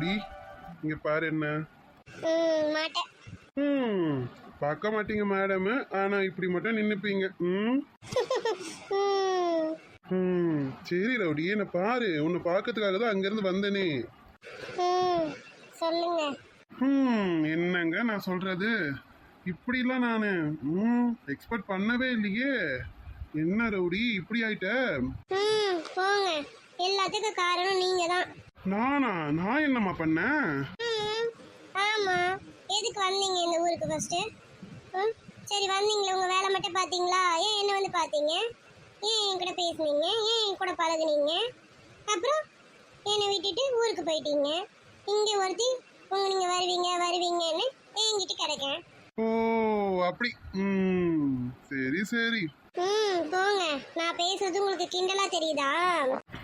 Rowdy இங்க பாரு என்ன. ம், மாட்டேன். ம் பார்க்க மாட்டீங்க மேடம் ஆனா இப்படி மட்டும் நின்னுப்பீங்க. ம்? ம், சரி ரவுடி என்ன பாரு. உன்னை பார்க்கறதுக்காக தான் அங்கேருந்து வந்தனே. சொல்லுங்க. ம் என்னங்க நான் சொல்றது? இப்படிலாம் நான் ம் எக்ஸ்பெக்ட் பண்ணவே இல்லையே. என்ன ரவுடி இப்படி ஆயிட்ட? ம், போங்க. எல்லாத்துக்கும் காரணம் நீங்க தான் நானா? நான் என்னம்மா பண்ணேன் ஆமா. எதுக்கு வந்தீங்க இந்த ஊருக்கு ஃபர்ஸ்ட் சரி வந்தீங்களே. உங்க வேலை மட்டும் பாத்தீங்களா? ஏன் என்ன வந்து பாத்தீங்க? ஏன் என் கூட பேசுனீங்க? ஏன் என் கூட பழகுனீங்க? அப்புறம் என்னை விட்டுட்டு ஊருக்கு போயிட்டீங்க. இங்க ஒருத்தி உங்க நீங்க வருவீங்க வருவீங்கன்னு என்கிட்ட கிடைக்கேன் ஓ அப்படி. ம் சரி சரி. ம் போங்க. நான் பேசுறது உங்களுக்கு கிண்டலா தெரியுதா?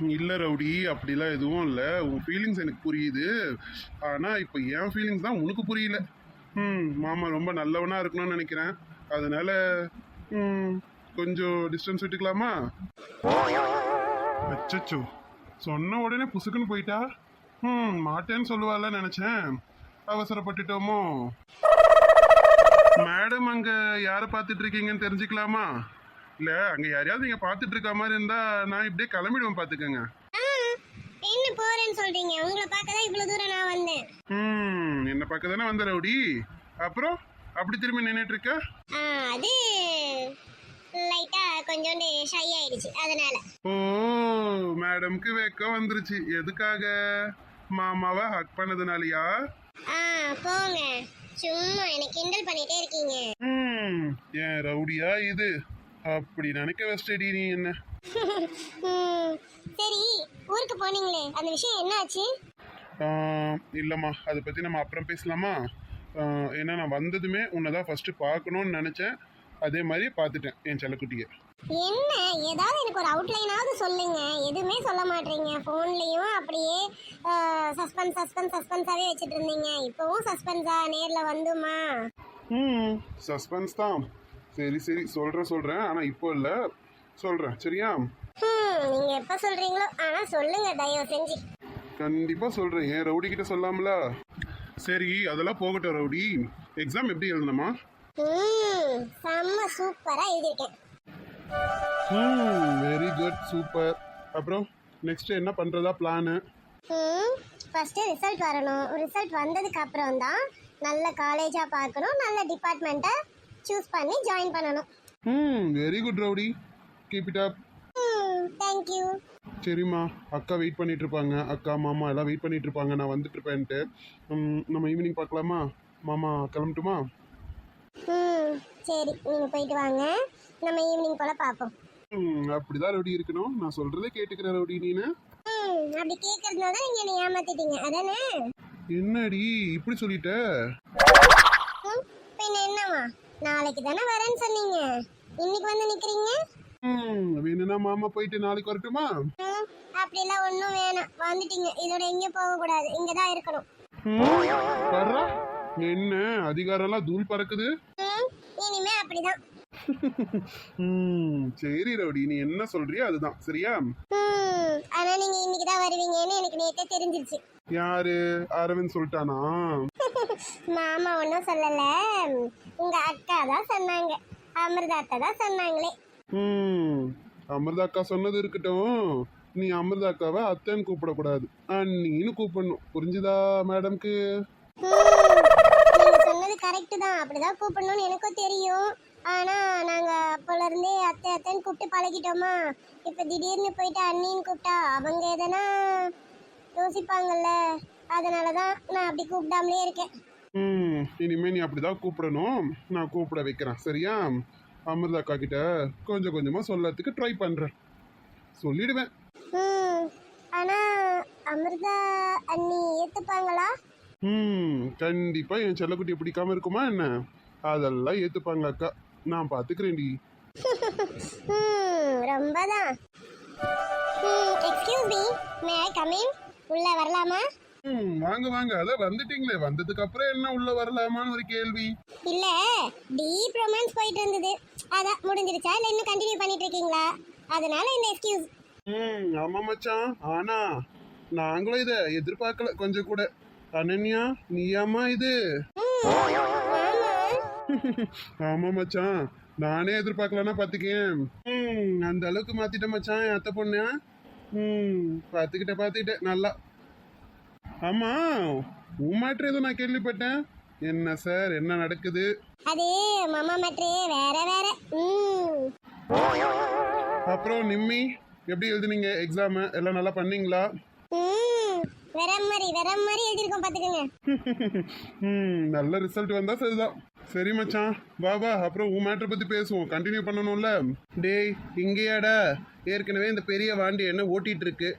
இல்லை ரவுடி அப்படிலாம் எதுவும் இல்லை. உன் ஃபீலிங்ஸ் எனக்கு புரியுது. ஆனால் இப்போ என் ஃபீலிங்ஸ் தான் உனக்கு புரியல. ம் மாமா ரொம்ப நல்லவனாக இருக்கணும்னு நினைக்கிறேன். அதனால ம் கொஞ்சம் டிஸ்டன்ஸ் விட்டுக்கலாமா? அச்சச்சோ. சொன்ன உடனே புசுக்குன்னு போயிட்டா? ம் மாட்டேன்னு சொல்லுவாள்ல நினச்சேன். அவசரப்பட்டுட்டோமோ? மேடம் அங்கே யாரை பார்த்துட்டு இருக்கீங்கன்னு தெரிஞ்சுக்கலாமா? இல்ல அங்க யாரையாவது நீங்க பார்த்துட்டு இருக்க மாதிரி இருந்தா நான் இப்படியே கிளம்பிடுவேன் பாத்துக்கோங்க என்ன போறேன்னு சொல்றீங்க? உங்களை பார்க்க தான் இவ்வளவு தூரம் நான் வந்தேன். ம் என்ன பார்க்க தானே வந்த ரவுடி? அப்புறம் அப்படி திரும்பி நின்றுட்டு இருக்க? ஆ, அது லைட்டா கொஞ்சோண்டு ஷை ஆயிடுச்சு. அதனால. ஓ மேடம்க்கு வெக்கம் வந்துருச்சு. எதுக்காக? மாமாவை ஹக் பண்ணதுனாலயா? ஆ போங்க. சும்மா என்னை கிண்டல் பண்ணிட்டே இருக்கீங்க. ம் ஏன் ரவுடியா இது? அப்படி நினைக்க வச்சிட்டடி நீ என்ன? சரி ஊருக்கு போனீங்களே அந்த விஷயம் என்னாச்சு? ஆ, இல்லைம்மா அதை பற்றி நம்ம அப்புறம் பேசலாமா? ஏன்னா நான் வந்ததுமே உன்னை தான் ஃபஸ்ட்டு பார்க்கணும்னு நினச்சேன். அதே மாதிரி பார்த்துட்டேன் என் செல்லக்குட்டியை. என்ன? ஏதாவது எனக்கு ஒரு அவுட்லைனாவது சொல்லுங்க. எதுவுமே சொல்ல மாட்டீங்க. ஃபோன்லேயும் அப்படியே சஸ்பென்ஸ் சஸ்பென்ஸ் சஸ்பென்ஸாகவே வச்சுட்டு இருந்தீங்க. இப்போவும் சஸ்பென்ஸா நேரில் வந்துமா? ம் சஸ்பென்ஸ் தான். சரி சரி சொல்கிறேன் சொல்கிறேன் ஆனால் இப்போ இல்லை. சொல்கிறேன் சரியா? ம் நீங்கள் எப்போ சொல்கிறீங்களோ ஆனால் சொல்லுங்க தயவு செஞ்சு. கண்டிப்பாக சொல்கிறேன் ஏன் ரவுடி கிட்ட சொல்லாமல? சரி அதெல்லாம் போகட்டும் ரவுடி. எக்ஸாம் எப்படி எழுதணுமா? ம் செம்ம சூப்பராக எழுதியிருக்கேன். ம் வெரி குட் சூப்பர் அப்புறம் நெக்ஸ்ட் என்ன பண்ணுறதா பிளானு ம் ஃபஸ்ட்டு ரிசல்ட் வரணும். ரிசல்ட் வந்ததுக்கு அப்புறம் தான் நல்ல காலேஜாக பார்க்கணும் நல்ல டிபார்ட்மெண்ட்டை சூஸ் பண்ணி ஜாயின் பண்ணணும். ம் very good rowdy. Keep it up hmm thank you சரிம்மா அக்கா வெயிட் பண்ணிட்டு இருப்பாங்க. அக்கா மாமா எல்லாம் வெயிட் பண்ணிட்டு இருப்பாங்க. நான் வந்துட்டு இருப்பேன்ட்டு. நம்ம ஈவினிங் பார்க்கலாமா? மாமா கிளம்பட்டுமா? ம் சரி நீங்கள் போயிட்டு வாங்க. நம்ம ஈவினிங் போல் பார்ப்போம். ம் அப்படிதான் ரவுடி இருக்கணும். நான் சொல்றதே கேட்டுக்கிற ரவுடி நீனு. அப்படி கேட்கறதுனால தான் நீங்கள் என்னை ஏமாத்திட்டீங்க. அதானே? என்னடி இப்படி சொல்லிட்ட? நாளைக்கு தானே வரேன்னு சொன்னீங்க. இன்னைக்கு வந்து நிற்கிறீங்க ம் வேணும்னா மாமா போயிட்டு நாளைக்கு வரட்டுமா? ம் அப்படிலாம் ஒன்றும் வேணாம். வந்துட்டீங்க. இதோட எங்கேயும் போகக்கூடாது இங்கே தான் இருக்கணும். என்ன? அதிகாரம்லாம் தூள் பறக்குது? இனிமே அப்படிதான். சரி ரவுடி. நீ என்ன சொல்றியோ அதுதான். சரியா? ஆனா நீங்க இன்னைக்கு தான் வருவீங்கன்னு எனக்கு நேத்தே தெரிஞ்சிருச்சு. யாரு? அரவிந்த் சொல்லிட்டானா? மாமா ஒன்றும் சொல்லல. உங்க அக்கா தான் சொன்னாங்க. அமிர்தாத்தா தான் சொன்னாங்களே. ம் அமிர்தா அக்கா சொன்னது இருக்கட்டும். நீ அமிர்தா அக்காவை அத்தைன்னு கூப்பிடக்கூடாது. அண்ணின்னு கூப்பிடணும். புரிஞ்சுதா மேடம்க்கு? நீங்க சொன்னது கரெக்ட் தான். அப்படிதான் கூப்பிடணும்னு எனக்கும் தெரியும். ஆனா நாங்க அப்போல இருந்தே அத்தை அத்தைன்னு கூப்பிட்டு பழகிட்டோமா. இப்ப திடீர்னு போயிட்டு அண்ணின்னு கூப்பிட்டா அவங்க எதனா யோசிப்பாங்கல்ல. அதனாலதான் நான் அப்படி கூப்பிடாமலே இருக்கேன். ம். இனிமே நீ அப்படிதான் கூப்பிடணும். நான் கூப்பிட வைக்கிறேன். சரியா? அமிர்தா அக்கா கிட்ட கொஞ்சம் கொஞ்சமா சொல்லறதுக்கு ட்ரை பண்றேன். சொல்லிடுவேன். ம். ஆனா அமிர்தா அண்ணி ஏத்துப்பாங்களா? ம். கண்டிப்பா என் செல்லக்குட்டியை பிடிக்காம இருக்குமா என்ன? அதெல்லாம் ஏத்துப்பாங்க அக்கா. நான் பாத்துக்கிறேன்டி. ம். ரொம்ப தான் excuse me may I come in உள்ள வரலாமா? ம் வாங்க வாங்க. அதான் வந்துட்டீங்களே. வந்ததுக்கு அப்புறம் என்ன உள்ள வரலாமான்னு ஒரு கேள்வி. இல்ல டீப் ரொமான்ஸ் போயிட்டு இருந்தது. அதான் முடிஞ்சிருச்சா? இல்ல இன்னும் கண்டினியூ பண்ணிட்டு இருக்கீங்களா? அதனால இந்த எக்ஸ்கியூஸ் ம் ஆமா மச்சான். ஆனா நாங்களும் இத எதிர்பார்க்கல. கொஞ்சம் கூட. அனன்யா நீயாமா இது? ஆமா மச்சான். நானே எதிர்பார்க்கலன்னா பாத்துக்கேன். ம் அந்த அளவுக்கு மாத்திட்டேன் மச்சான் என் அத்தை பொண்ணு. ம் பாத்துக்கிட்டேன் பாத்துக்கிட்டேன். நல்லா. ஆமா உன் மாற்று ஏதோ நான் கேள்விப்பட்டேன். என்ன சார் என்ன நடக்குது? அது மாமா மேட்ரு வேற வேற. அப்புறம் நிம்மி எப்படி எழுதுனீங்க? எக்ஸாம் எல்லாம் நல்லா பண்ணீங்களா? வேற மாதிரி வேற மாதிரி எழுதிருக்கோம் பாத்துக்கோங்க நல்ல ரிசல்ட் வந்தா சரிதான். சரி மச்சான் வா வா அப்புறம் உன் மேட்டரை பத்தி பேசுவோம். கண்டினியூ பண்ணணும்ல. டேய் இங்கேயாடா. ஏற்கனவே இந்த பெரிய வாண்டி என்ன ஓட்டிட்டு இருக்கு.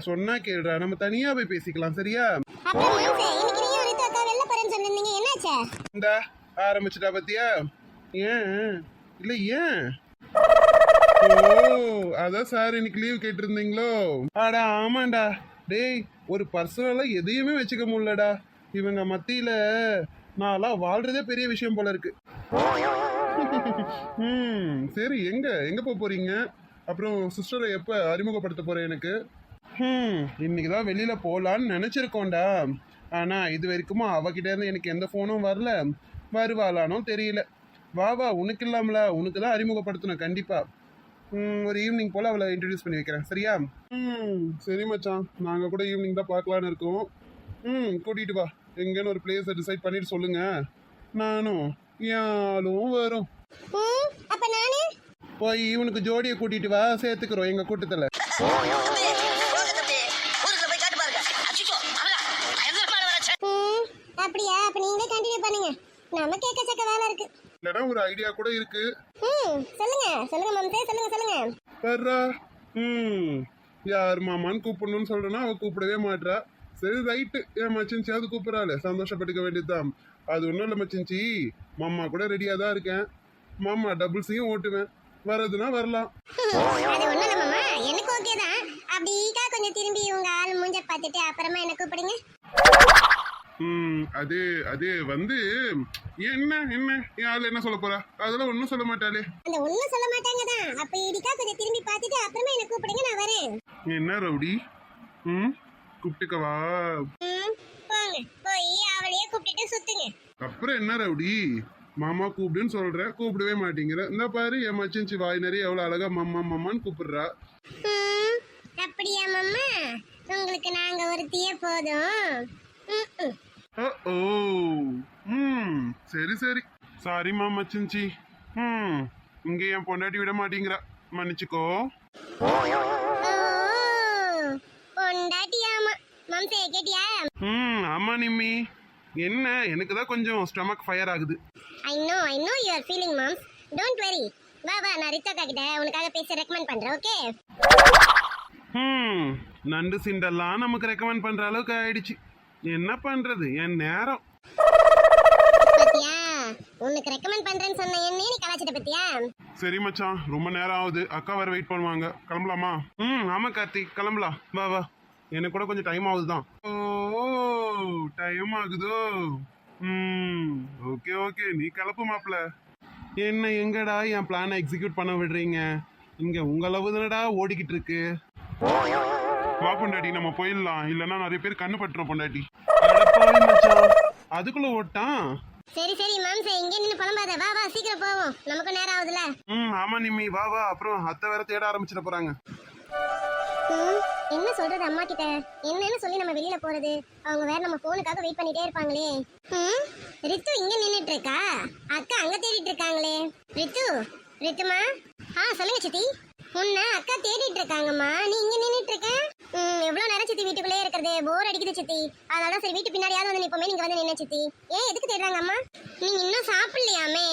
சொன்னா கேளுடா நம்ம தனியா போய் பேசிக்கலாம் சரியா? இந்த ஆரம்பிச்சிட்டா பத்தியா? ஏன்? இல்ல ஏன்? ஓ அதான் சார் இன்னைக்கு லீவ் கேட்டிருந்தீங்களோ? ஆடா ஆமாண்டா. டேய் ஒரு பர்சனலா எதையுமே வச்சுக்க முடியலடா. இவங்க மத்தியில நான்லாம் வாழ்றதே பெரிய விஷயம் போல இருக்கு. ம் சரி எங்க? எங்க போக போறீங்க? அப்புறம் சிஸ்டரை எப்ப அறிமுகப்படுத்த போற எனக்கு? ம் இன்னைக்கு தான் வெளியில போலான்னு நினைச்சிருக்கோம்டா. ஆனா இது வரைக்குமா அவகிட்ட இருந்து எனக்கு எந்த ஃபோனும் வரல. வருவாளானோ தெரியல. வா வா உனக்கு இல்லாமல உனக்கு தான் அறிமுகப்படுத்தணும் கண்டிப்பா. ம், ஒரு ஈவினிங் போல அவளை இன்ட்ரடியூஸ் பண்ணி வைக்கிறேன். சரியா? ம் சரி மச்சான். நாங்க கூட ஈவினிங் தான் பார்க்கலான்னு இருக்கோம். ம் கூட்டிட்டு வா. எங்கன்னு ஒரு பிளேஸை டிசைட் பண்ணிட்டு சொல்லுங்க. நானும் யாரும் வரும். ம் அப்ப நானு? போய் இவனுக்கு ஜோடியை கூட்டிட்டு வா. சேர்த்துக்கிறோம் எங்க கூட்டத்துல. அப்படியா? அப்ப நீங்களே கண்டினியூ பண்ணுங்க. நமக்கு எக்கச்சக்க வேலை இருக்கு. இல்லைன்னா ஒரு ஐடியா கூட இருக்கு? ம் சொல்லுங்க. சொல்லுங்க மாம்சே சொல்லுங்க சொல்லுங்க. வர்றா. ம் யார் மாமான்னு கூப்பிடணும்னு சொல்றேன்னா அவ கூப்பிடவே மாட்றா. சரி ரைட்டு என் மச்சின்ச்சியாவது கூப்பிடறாளே? சந்தோஷப்பட்டுக்க வேண்டியதுதான். அது ஒன்றும் இல்லை மச்சின்ச்சி மாமா கூட ரெடியாக தான் இருக்கேன். மாமா டபுள்ஸையும் ஓட்டுவேன். வர்றதுன்னா வரலாம். அது ஒண்ணும் இல்ல மாமா. எனக்கு ஓகே தான். அப்படிக்கா கொஞ்சம் திரும்பி உங்க ஆள் மூஞ்ச பார்த்துட்டு அப்புறமா என்ன கூப்பிடுங்க? அது அது வந்து என்ன என்ன? என் ஆள் என்ன சொல்ல போறா? அதெல்லாம் ஒன்றும் சொல்ல மாட்டாளே. அந்த ஒண்ணும் சொல்ல மாட்டாங்க தான் அப்ப இடிக்கா கொஞ்சம் திரும்பி பார்த்துட்டு அப்புறமா என்ன கூப்பிடுங்க நான் வரேன். என்ன ரவுடி? ம் கூப்பிட்டுக்கவா போங்க. போய் அவளையே கூப்பிட்டுட்டு சுத்துங்க. அப்புறம் என்ன ரவுடி? மாமா கூப்பிடுன்னு சொல்ற கூப்பிடவே மாட்டேங்கிற. இந்த பாரு என் மச்சின்ச்சி வாய் நிறைய எவ்வளோ அழகா மம்மா மம்மான்னு கூப்பிடுறா. அப்படியா மாமா உங்களுக்கு நாங்க ஒருத்திய போதும். ஓ ம் சரி சரி. சாரிம்மா மச்சின்ச்சி. ம் இங்கே என் பொண்டாட்டி விட மாட்டேங்கிறா. மன்னிச்சுக்கோ. கேட்டியா? ம் ஆமா நிம்மி. என்ன? எனக்கு தான் கொஞ்சம் ஸ்டமக் ஃபயர் ஆகுது. I know I know you are feeling moms don't worry வா வா நான் ரித்தாக்கா கிட்ட உனக்காக பேச ரெக்கமெண்ட் பண்றேன் ஓகே ம் நண்டு சிண்டெல்லாம் நமக்கு ரெக்கமெண்ட் பண்ற அளவுக்கு ஆயிடுச்சு. என்ன பண்றது? என் நேரம். பாத்தியா? உனக்கு ரெக்கமெண்ட் பண்றேன்னு சொன்ன நீ கலாச்சிட்ட பத்தியா? சரி மச்சான். ரொம்ப நேரம் ஆகுது. அக்கா வர வெயிட் பண்ணுவாங்க. கிளம்பலாமா? ம் ஆமா கார்த்திக் கிளம்பலாம் வா வா. எனக்கு கூட கொஞ்சம் டைம் ஆகுது தான் ஓ டைம் ஆகுதோ? ம் ஓகே ஓகே நீ கிளப்பு மாப்ள என்ன எங்கடா என் பிளானை எக்ஸிக்யூட் பண்ண விடுறீங்க? இங்க உங்க அளவு தானடா ஓடிக்கிட்டு இருக்கு. வா பொண்டாட்டி நம்ம போயிடலாம். இல்லைன்னா நிறைய பேர் கண்ணு பட்டுரும் பொண்டாட்டி. அதுக்குள்ள ஓட்டான் சரி சரி மாம்சே இங்கே நின்று புலம்பாத. வா வா சீக்கிரம் போவோம். நமக்கு நேரம் ஆகுதுல ம் ஆமா நிம்மி. வா வா. அப்புறம் அத்தை வேற தேட ஆரம்பிச்சிட போறாங்க. ம், என்ன சொல்றது அம்மா கிட்ட என்னன்னு சொல்லி நம்ம வெளியில போறது. அவங்க வேற நம்ம போனுக்காக வெயிட் பண்ணிட்டே இருப்பாங்களே. ம், ரித்து இங்க நின்னுட்டு இருக்கா அக்கா அங்க தேடிட்டு இருக்காங்களே ரித்து ரித்துமா? ஆ சொல்லுங்க சித்தி. உன்ன அக்கா தேடிட்டு இருக்காங்கம்மா நீ இங்க நின்னுட்டு இருக்க ம், எவ்வளவு நேரம் சித்தி வீட்டுக்குள்ளே இருக்கிறது. போர் அடிக்குது சித்தி. அதனால சரி வீட்டு பின்னாடியாவது வந்து நிப்போமே நீங்க வந்து நின்ன சித்தி. ஏன் எதுக்கு தேடுறாங்க அம்மா? நீங்க இன்னும் சாப்பிடலையாமே?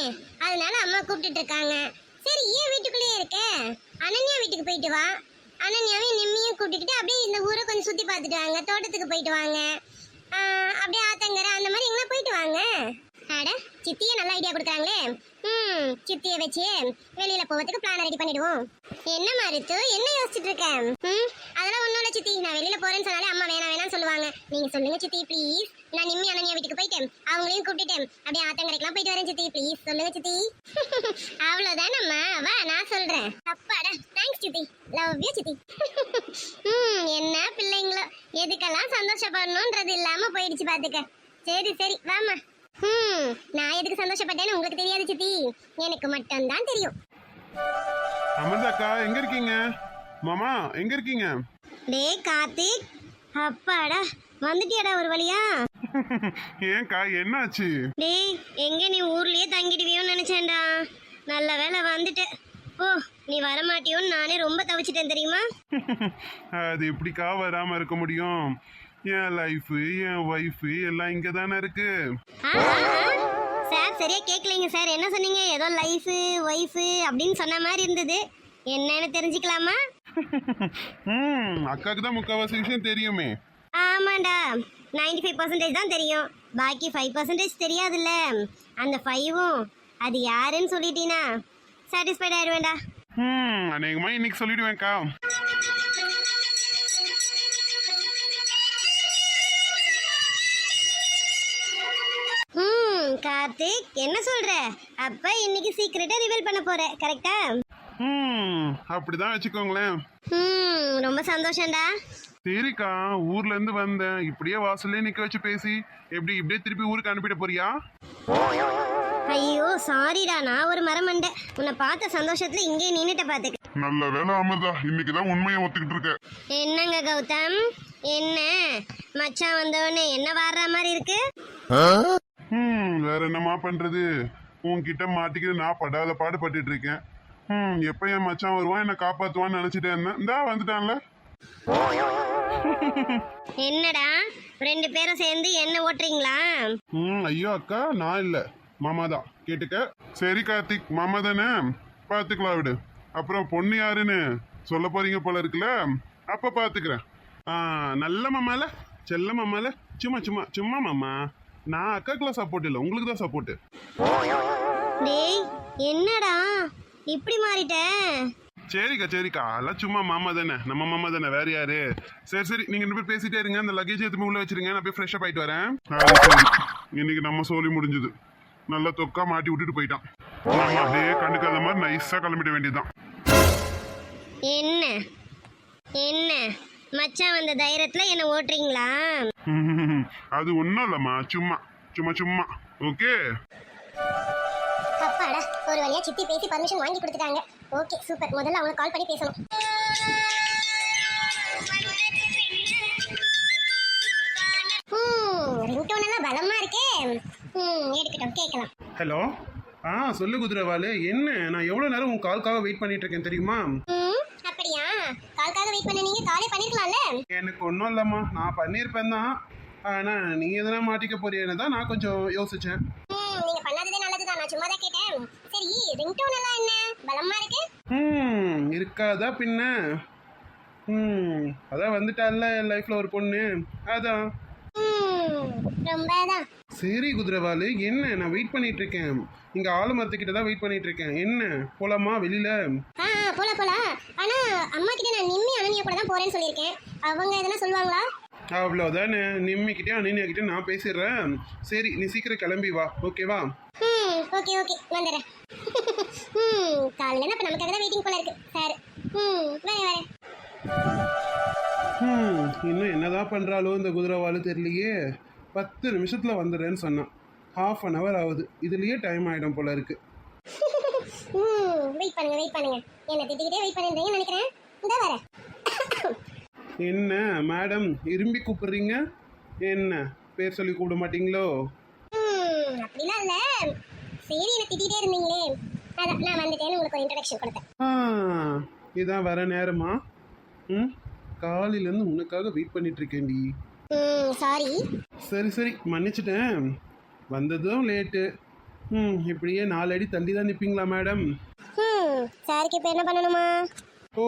அதனால அம்மா கூப்பிட்டுட்டு இருக்காங்க. சரி ஏன் வீட்டுக்குள்ளேயே இருக்க? அனன்யா வீட்டுக்கு போயிட்டு வா. அனன்யாவையும் நிம்மியும் கூப்பிட்டுக்கிட்டு அப்படியே இந்த ஊரை கொஞ்சம் சுற்றி பார்த்துட்டு வாங்க. தோட்டத்துக்கு போயிட்டு வாங்க. அப்படியே ஆத்தங்கரை அந்த மாதிரி எங்கன்னா போயிட்டு வாங்க. அட சித்தியே நல்ல ஐடியா கொடுக்குறாங்களே. ம் சித்தியை வச்சு வெளியில போவதுக்கு பிளான் ரெடி பண்ணிடுவோம். என்ன மருத்து என்ன யோசிச்சுட்டு இருக்க? ம் அதெல்லாம் ஒண்ணும் இல்ல சித்தி. நான் வெளியில போறேன்னு சொன்னாலே அம்மா வேணாம் வேணாம் சொல்லுவாங்க. நீங்க சொல்லுங்க சித்தி ப்ளீஸ் நான் நிம்மி அனன்யா வீட்டுக்கு போயிட்டேன். அவங்களையும் கூப்பிட்டுட்டேன். அப்படியே ஆத்தங்கரைக்கெல்லாம் போயிட்டு வரேன் சித்தி. ப்ளீஸ் சொல்லுங்க சித்தி. அவ்வளவுதானம்மா? வா நான் சொல்றேன். அப்பாடா தேங்க்ஸ் சித்தி. லவ் யூ சித்தி. ம் என்ன பிள்ளைங்களோ. எதுக்கெல்லாம் சந்தோஷப்படணும்ன்றது இல்லாம போயிடுச்சு பாத்துக்க. சரி சரி வாமா ம் நான் எதுக்கு சந்தோஷப்பட்டேன்னு உங்களுக்கு தெரியாது சித்தி. எனக்கு மட்டும்தான் தெரியும். அமர்ந்தாக்கா எங்க இருக்கீங்க? மாமா எங்க இருக்கீங்க? டேய் கார்த்திக். அப்பாடா வந்துட்டியாடா ஒரு வழியா? ஏன்க்கா என்னாச்சு? டேய் எங்க நீ ஊர்லயே தங்கிடுவியோன்னு நினைச்சேன்டா. நல்ல வேளை வந்துட்ட. ஓ நீ வரமாட்டியோன்னு நானே ரொம்ப தவிச்சிட்டேன் தெரியுமா? அது எப்படிக்கா வராம இருக்க முடியும்? என் லைஃப் என் ஒய்ஃப் எல்லாம் இங்க தானே இருக்கு. சார் சரியா கேட்கலைங்க சார். என்ன சொன்னீங்க? ஏதோ லைஃபு ஒய்ஃபு அப்படின்னு சொன்ன மாதிரி இருந்தது. என்னன்னு தெரிஞ்சுக்கலாமா? ம் அக்காக்கு தான் முக்கால்வாசி விஷயம் தெரியுமே. ஆமாண்டா. 95% ஃபைவ் பர்சன்டேஜ் தான் தெரியும். பாக்கி ஃபைவ் பர்சன்டேஜ் தெரியாதுல்ல. அந்த ஃபைவும் அது யாருன்னு சொல்லிட்டீனா? சாட்டிஸ்ஃபைட் ஆயிடுவேண்டா ம் அநேகமா இன்னைக்கு சொல்லிடுவேன்க்கா. ம் கார்த்திக் என்ன சொல்ற? அப்ப இன்னைக்கு சீக்கிரட்டா ரிவீல் பண்ண போற கரெக்டா ம் அப்படிதான் வச்சுக்கோங்களேன். ம் ரொம்ப சந்தோஷம்டா. சரிக்கா ஊர்ல இருந்து வந்தேன். இப்படியே வாசல்லே நிக்க வச்சு பேசி எப்படி இப்படியே திருப்பி ஊருக்கு அனுப்பிட போறியா? ஐயோ சாரிடா நான் ஒரு மரமண்டை உன்னை பார்த்த சந்தோஷத்துல இங்கே நின்னுட்ட பாத்துக்க. நல்ல வேலை அமிர்தா. இன்னைக்கு தான் உண்மையை ஒத்துக்கிட்டு இருக்க. என்னங்க கௌதம்? என்ன? மச்சான் வந்தவொடனே என்ன வாடுற மாதிரி இருக்கு? ம் வேற என்னம்மா பண்றது? உன்கிட்ட மாட்டிக்கிட்டு நான் படாத பாடுபட்டுட்டு இருக்கேன். ம் எப்போ என் மச்சான் வருவான் என்னை காப்பாத்துவான்னு நினைச்சிட்டே இருந்தேன். இந்தா வந்துட்டான்ல. என்னடா? ரெண்டு பேரும் சேர்ந்து என்ன ஓட்டுறீங்களா? ம் ஐயோ அக்கா நான் இல்லை. மாமா தான் கேட்டுக்க. சரி கார்த்திக் மாமா தானே? பார்த்துக்கலாம் விடு. அப்புறம் பொண்ணு யாருன்னு சொல்ல போறீங்க போல இருக்குல்ல? அப்போ பார்த்துக்கிறேன் ஆ நல்ல மாமால செல்ல மாமால. சும்மா சும்மா சும்மா மாமா. நான் அக்காக்கெல்லாம் சப்போர்ட் இல்லை. உங்களுக்கு தான் சப்போர்ட்டு டேய் என்னடா? இப்படி மாறிட்ட? சரிக்கா சரிக்கா. அதெல்லாம் சும்மா மாமா தானே. நம்ம மாமா தானே வேற யாரு? சரி சரி. நீங்க ரெண்டு பேர் பேசிட்டே இருங்க. அந்த லக்கேஜ் எடுத்து உள்ள வச்சிருங்க. நான் போய் ஃப்ரெஷ்ஷப் ஆயிட்டு வரேன். இன்னைக்கு நம்ம சோலி முடிஞ்சது. நல்லா தொக்கா மாட்டி விட்டுட்டு போயிட்டான். நம்ம அப்படியே கண்டுக்காத மாதிரி நைஸா கிளம்பிட வேண்டியதுதான். என்ன? என்ன? மச்சான் வந்த தைரியத்துல என்ன ஓட்டுறீங்களா? அது ஒன்றும் இல்லைம்மா சும்மா சும்மா சும்மா ஓகே? அப்பாடா ஒரு வழியா சித்தி பேசி பர்மிஷன் வாங்கி கொடுத்துட்டாங்க. Okay super. முதல்ல அவங்க கால் பண்ணி பேசணும். ரிங்டோன் எல்லாம் பலமா இருக்கே. ம் எடுக்கட்டும் கேட்கலாம். ஹலோ? ஆ சொல்லு குதிரவாலு. என்ன? நான் எவ்வளோ நேரம் உன் கால்க்காக வெயிட் பண்ணிட்டு இருக்கேன் தெரியுமா? கால்க்காக வெயிட் பண்ண நீங்க காலே பண்ணிருக்கலாம்ல? எனக்கு ஒன்றும் இல்லைம்மா. நான் பண்ணியிருப்பேன் தான். ஆனால் நீ எதனா மாட்டிக்க போறியன்னு தான் நான் கொஞ்சம் யோசிச்சேன். ம் நீங்க பண்ணாததே நல்லதுதான். நான் சும்மா தான் கேட்டேன். சரி ரிங்டோன் எல்லாம் என்ன? பலமா இருக்கு? ம் இருக்காதா பின்ன? ம் அதான் வந்துட்டால லைஃப்ல ஒரு பொண்ணு. அதான். ரொம்ப தான் சரி குதிரவாலு என்ன? நான் வெயிட் பண்ணிட்டு இருக்கேன் இங்க ஆலமரத்துக்கிட்ட தான் வெயிட் பண்ணிட்டு இருக்கேன் என்ன? போலாமா? வெளியில? ஆ போல போல ஆனா அம்மா கிட்ட நான் நிம்மி அனன்யா கூட தான் போறேன்னு சொல்லியிருக்கேன். அவங்க எதனா சொல்லுவாங்களா? அவ்வளோதானே நிம்மிக்கிட்டே அனினியாக்கிட்டே நான் பேசிடுறேன். சரி நீ சீக்கிரம் கிளம்பி வா. ஓகேவா ம் ஓகே ஓகே வந்துடுறேன் ம் காலையில அப்ப நமக்காக தான் வெயிட்டிங் போல இருக்கு. சார். ம் வரேன் வரேன். ம் இன்னும் என்னதான் பண்றாளோ இந்த குதிரவாலு தெரியலையே. பத்து நிமிஷத்துல வந்துடுறேன்னு சொன்னான். ஹாஃப் அன் ஹவர் ஆகுது. இதுலயே டைம் ஆயிடும் போல இருக்கு. ம் வெயிட் பண்ணுங்க வெயிட் பண்ணுங்க. என்ன திட்டிக்கிட்டே வெயிட் பண்ணிருந்தீங்கன்னு நினைக்கிறேன். இந்த என்ன மேடம் இரும்பி கூப்பிடுறீங்க? என்ன பேர் சொல்லி கூப்பிட மாட்டீங்களோ? அப்படிலாம் இல்ல. சரி என்ன திட்டிகிட்டே இருந்தீங்களே. அதான் நான் வந்துட்டேன்னு உங்களுக்கு ஒரு இன்ட்ரடக்ஷன் கொடுத்தேன். இதான் வர நேரமா? ம் காலையிலேருந்து உனக்காக வெயிட் பண்ணிட்டு இருக்கேன்டி. ம் சாரி சரி சரி. மன்னிச்சிட்டேன். வந்ததும் லேட்டு ம் இப்படியே நாலு அடி தள்ளி தான் நிற்பீங்களா மேடம் ம் சாருக்கு இப்போ என்ன பண்ணணுமா? ஓ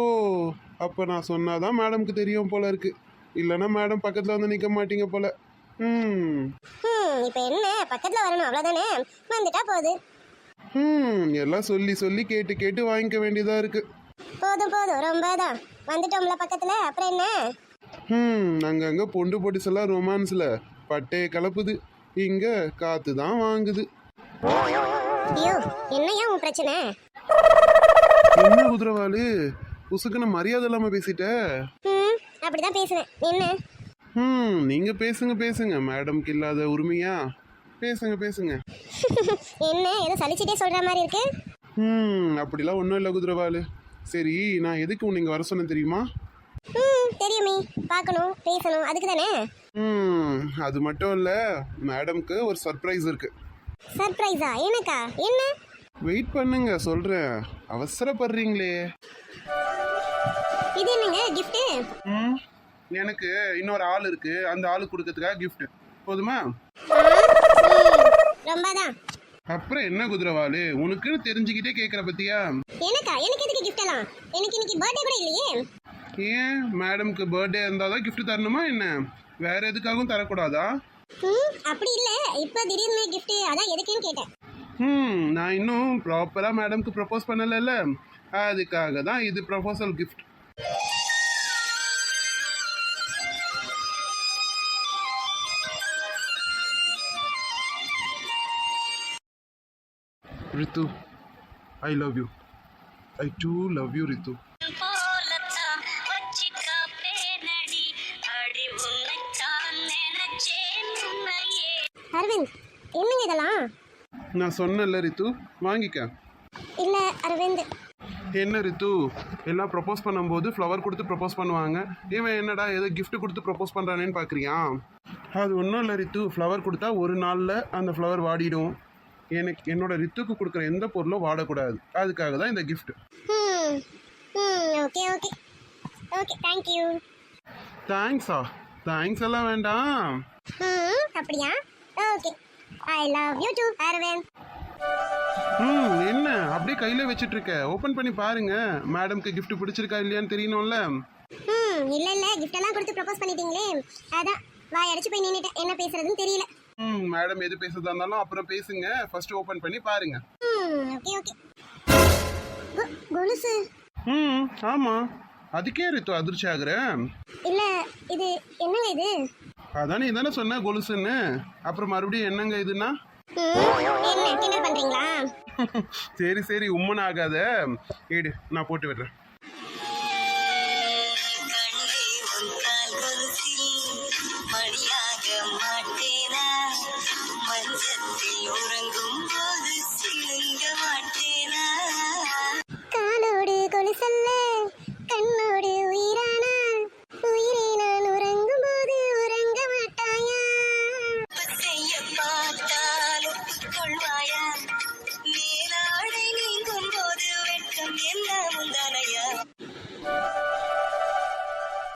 அப்போ நான் சொன்னாதான் மேடம்க்கு தெரியும் போல இருக்கு. இல்லைன்னா மேடம் பக்கத்தில் வந்து நிற்க மாட்டீங்க போல. ம். ம் இப்போ என்ன? பக்கத்தில் வரணும் அவ்வளோதானே வந்துட்டா போகுது ம் எல்லாம் சொல்லி சொல்லி கேட்டு கேட்டு வாங்கிக்க வேண்டியதா இருக்கு. போதும் போதும். ரொம்ப தான் வந்துட்டோம்ல பக்கத்தில். அப்புறம் என்ன? ம் அங்கங்க பொண்டு பொடிஸ் எல்லாம் ரொமான்ஸ்ல. பட்டைய கலப்புது. இங்க காத்து தான் வாங்குது. ஐயோ என்னையா உன் பிரச்சனை? என்ன குதிரவாளு உசுக்குன மரியாதை இல்லாம பேசிட்ட? ம் அப்படிதான் பேசுவேன் என்ன? ம் நீங்க பேசுங்க பேசுங்க. மேடம்க்கு இல்லாத உரிமையா? பேசுங்க பேசுங்க. என்ன ஏதோ சலிச்சிட்டே சொல்ற மாதிரி இருக்கு? ம் அப்படிலாம் ஒன்றும் இல்லை குதிரவாளு சரி நான் எதுக்கு உன்னை இங்கே வர சொன்னேன் தெரியுமா? ம் தெரியுமே. பார்க்கணும் பேசணும். அதுக்கு தானே ம் அது மட்டும் இல்லை மேடம்க்கு ஒரு சர்ப்ரைஸ் இருக்கு. சர்ப்ரைஸா எனக்கா? என்ன? வெயிட் பண்ணுங்க சொல்கிறேன் அவசரப்படுறீங்களே. இது என்னங்க கிஃப்ட்டு ம் எனக்கு இன்னொரு ஆள் இருக்கு. அந்த ஆளுக்கு கொடுக்கறதுக்காக gift. போதுமா? ரொம்ப தான் அப்புறம் என்ன குதிரவாளு உனக்குன்னு தெரிஞ்சுக்கிட்டே கேட்குற பத்தியா? எனக்கா? எனக்கு எதுக்கு gift எல்லாம்? எனக்கு இன்னைக்கு பர்த்டே கூட இல்லையே. ஏன் மேடம்க்கு பர்த்டே இருந்தால் தான் gift தரணுமா என்ன? வேற எதுக்காகவும் தரக்கூடாதா? ம் அப்படி இல்ல. இப்போ திடீர்னு gift அதான் எதுக்குன்னு கேட்டேன். ம் நான் இன்னும் ப்ராப்பராக மேடம்க்கு ப்ரப்போஸ் பண்ணலைல்ல. அதுக்காக தான் இது proposal gift Ritu I love you I too love you Ritu. Aravind என்னங்க இதெல்லாம்? நான் சொன்னேன்ல ரித்து. வாங்கிக்க. இல்ல அரவிந்த். என்ன ரித்து? எல்லாம் ப்ரப்போஸ் பண்ணும்போது ஃப்ளவர் கொடுத்து ப்ரப்போஸ் பண்ணுவாங்க. இவன் என்னடா ஏதோ gift கொடுத்து ப்ரப்போஸ் பண்ணுறானேன்னு பார்க்குறியா அது ஒன்றும் இல்லை ரித்து. ஃப்ளவர் கொடுத்தா ஒரு நாளில் அந்த ஃப்ளவர் வாடிடும். எனக்கு என்னோட ரித்துக்கு கொடுக்குற எந்த பொருளும் வாடக்கூடாது. அதுக்காக தான் இந்த gift. Hmm hmm okay okay okay thank you தேங்க்ஸா thanks எல்லாம் வேண்டாம். ம் அப்படியா? Okay I love you too Aravind hmm என்ன? அப்படியே கையில் வச்சிட்டு இருக்க ஓப்பன் பண்ணி பாருங்க. மேடம்க்கு gift பிடிச்சிருக்கா இல்லையான்னு தெரியணும்ல? ம் இல்ல இல்ல. Gift எல்லாம் கொடுத்து ப்ரப்போஸ் பண்ணிட்டீங்களே. அதான் வாய் அடிச்சு போய் நின்னுட்டேன். என்ன பேசுறதுன்னு தெரியல. ம் மேடம் எது பேசுறதா இருந்தாலும் அப்புறம் பேசுங்க. ஃபர்ஸ்ட் ஓப்பன் பண்ணி பாருங்க. ம் ஓகே ஓகே கொலுசு. ம் ஆமாம் அதுக்கே ரித்து அதிர்ச்சி ஆகுற இல்ல இது என்னங்க இது? அதான் நீ தானே சொன்ன கொலுசுன்னு. அப்புறம் மறுபடியும் என்னங்க இதுன்னா? சரி சரி உம்மன் ஆகாத. ஏடு நான் போட்டு விடுறேன். காலோடு கொலுசல்ல கண்ணோடு